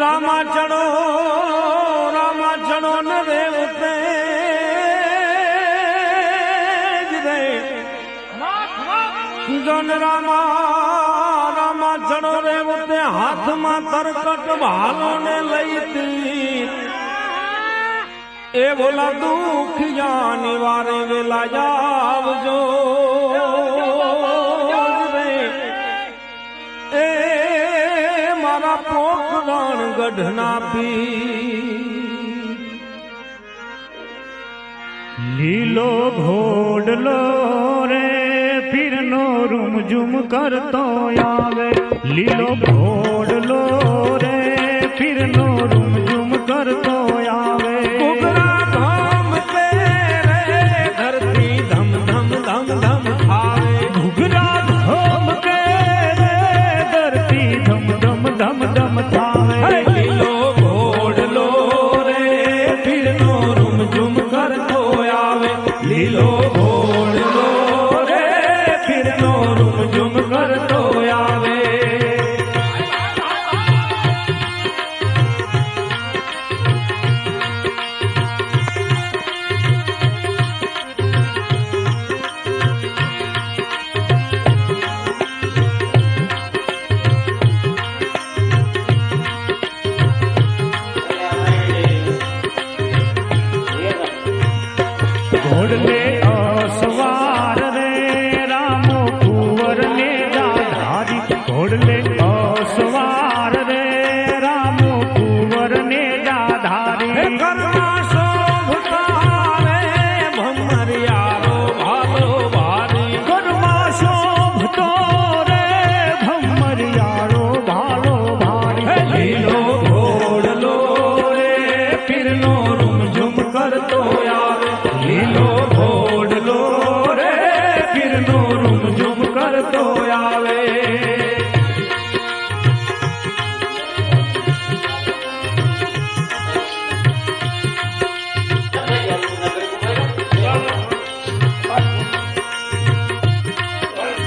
રામાચણો રામાચણો ને રેવતે જ રે જન રામા રામાચણો રેવતે હાથમાં તરકટ ભાલો ને લઈતી એ બોલા દુખિયા નિવારે વેલા આવજો મારા પોખરણ ગઢના પી લીલો ઘોડલો રે, પીરનો રૂમઝુમ કરતો આવે. લીલો ઘોડલો રે, પીરનો રૂમઝુમ કરતો लीलो भो ઘોડલે ઢીલો ઘોડલો રે પીરનો રૂમ ઝૂમ કરતો આવે.